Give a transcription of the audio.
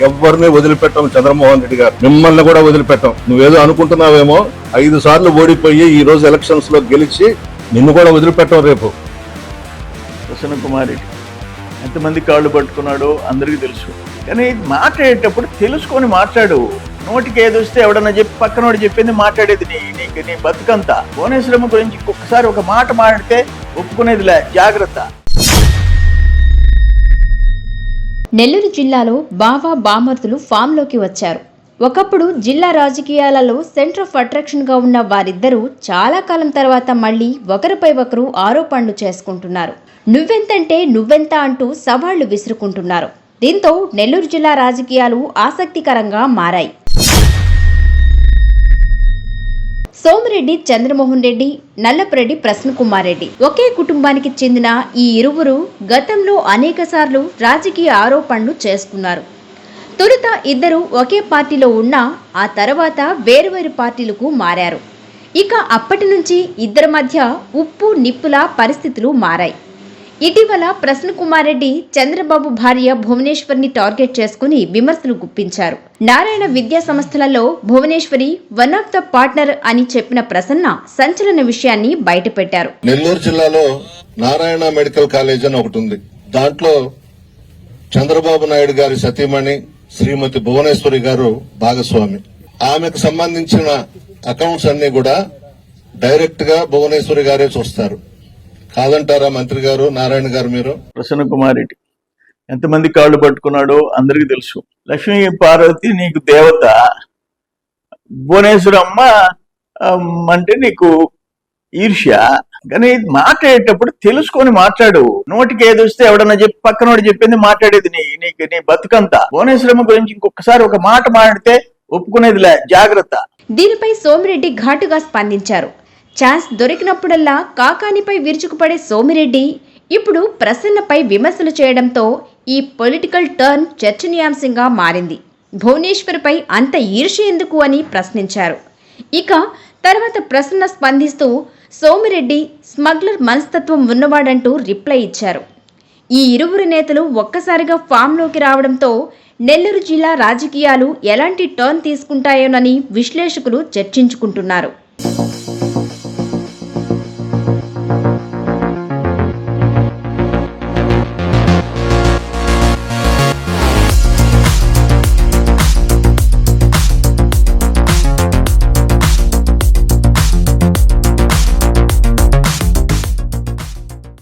ఎవరిని వదిలిపెట్టం చంద్రమోహన్ రెడ్డి గారు. మిమ్మల్ని కూడా వదిలిపెట్టం. నువ్వేదో అనుకుంటున్నావేమో ఐదు సార్లు ఓడిపోయి ఈ రోజు ఎలక్షన్స్లో గెలిచి నిన్ను కూడా వదిలిపెట్టం రేపు. ప్రసన్న కుమార్ రెడ్డి ఎంతమంది కాళ్ళు పట్టుకున్నాడో అందరికీ తెలుసు. కానీ మాట్లాడేటప్పుడు తెలుసుకొని మాట్లాడు. నోటికి ఏది వస్తే ఎవడన్నా చెప్పి పక్కనోడు చెప్పింది మాట్లాడేది నీ నీకు నీ బతుకంతా. భువనేశ్వరమ్మ గురించి ఒక్కసారి ఒక మాట మాట్లాడితే ఒప్పుకునేదిలే. జాగ్రత్త. నెల్లూరు జిల్లాలో బావా బామర్తులు ఫామ్లోకి వచ్చారు. ఒకప్పుడు జిల్లా రాజకీయాలలో సెంటర్ ఆఫ్ అట్రాక్షన్గా ఉన్న వారిద్దరూ చాలా కాలం తర్వాత మళ్ళీ ఒకరిపై ఒకరు ఆరోపణలు చేసుకుంటున్నారు. నువ్వెంతంటే నువ్వెంత అంటూ సవాళ్ళు విసురుకుంటున్నారు. దీంతో నెల్లూరు జిల్లా రాజకీయాలు ఆసక్తికరంగా మారాయి. సోమిరెడ్డి చంద్రమోహన్ రెడ్డి నల్లపురెడ్డి ప్రసన్నకుమార్ రెడ్డి ఒకే కుటుంబానికి చెందిన ఈ ఇరువురు గతంలో అనేకసార్లు రాజకీయ ఆరోపణలు చేసుకున్నారు తొలుత ఇద్దరు ఒకే పార్టీలో ఉన్నా ఆ తర్వాత వేరువేరు పార్టీలకు మారారు. ఇక అప్పటి నుంచి ఇద్దరి మధ్య ఉప్పు నిప్పుల పరిస్థితులు మారాయి. ఇటీవల ప్రసన్న కుమార్ రెడ్డి చంద్రబాబు భార్య భువనేశ్వర్ని టార్గెట్ చేసుకుని విమర్శలు గుప్పించారు. నారాయణ విద్యా సంస్థలలో Bhuvaneshwari one of the partner అని చెప్పిన ప్రసన్న సంచలన విషయాన్ని బయటపెట్టారు. నెల్లూరు జిల్లాలో నారాయణ మెడికల్ కాలేజ్ అని ఒకటి ఉంది. దాంట్లో చంద్రబాబు నాయుడు గారి సతీమణి శ్రీమతి భువనేశ్వరి గారు భాగస్వామి. ఆమెకు సంబంధించిన అకౌంట్స్ అన్ని కూడా డైరెక్ట్గా భువనేశ్వరి గారే చూస్తారు. కాదంటారా మంత్రి గారు నారాయణ గారు మీరు? ప్రసన్న కుమార్ రెడ్డి. ఎంతమంది కాళ్ళు పట్టుకున్నాడో అందరికీ తెలుసు. లక్ష్మీ పార్వతి నీకు దేవత. భువనేశ్వరమ్మ అంటే నీకు ఈర్ష్య. కానీ మాట్లాడేటప్పుడు తెలుసుకొని మాట్లాడు. నోటికి ఏది వస్తే ఎవడన్నా చెప్పి పక్కనోడు చెప్పింది మాట్లాడేది నీ నీకు నీ బతుకంతా. భువనేశ్వరమ్మ గురించి ఇంకొకసారి ఒక మాట మాట్లాడితే ఒప్పుకునేదిలే. జాగ్రత్త. దీనిపై సోమిరెడ్డి ఘాటుగా స్పందించారు. ఛాన్స్ దొరికినప్పుడల్లా కాకానిపై విరుచుకుపడే సోమిరెడ్డి ఇప్పుడు ప్రసన్నపై విమర్శలు చేయడంతో ఈ పొలిటికల్ టర్న్ చర్చనీయాంశంగా మారింది. భువనేశ్వర్పై అంత ఈర్ష్య ఎందుకు అని ప్రశ్నించారు. ఇక తర్వాత ప్రసన్న స్పందిస్తూ సోమిరెడ్డి స్మగ్లర్ మనస్తత్వం ఉన్నవాడంటూ రిప్లై ఇచ్చారు. ఈ ఇరువురు నేతలు ఒక్కసారిగా ఫామ్లోకి రావడంతో నెల్లూరు జిల్లా రాజకీయాలు ఎలాంటి టర్న్ తీసుకుంటాయోనని విశ్లేషకులు చర్చించుకుంటున్నారు.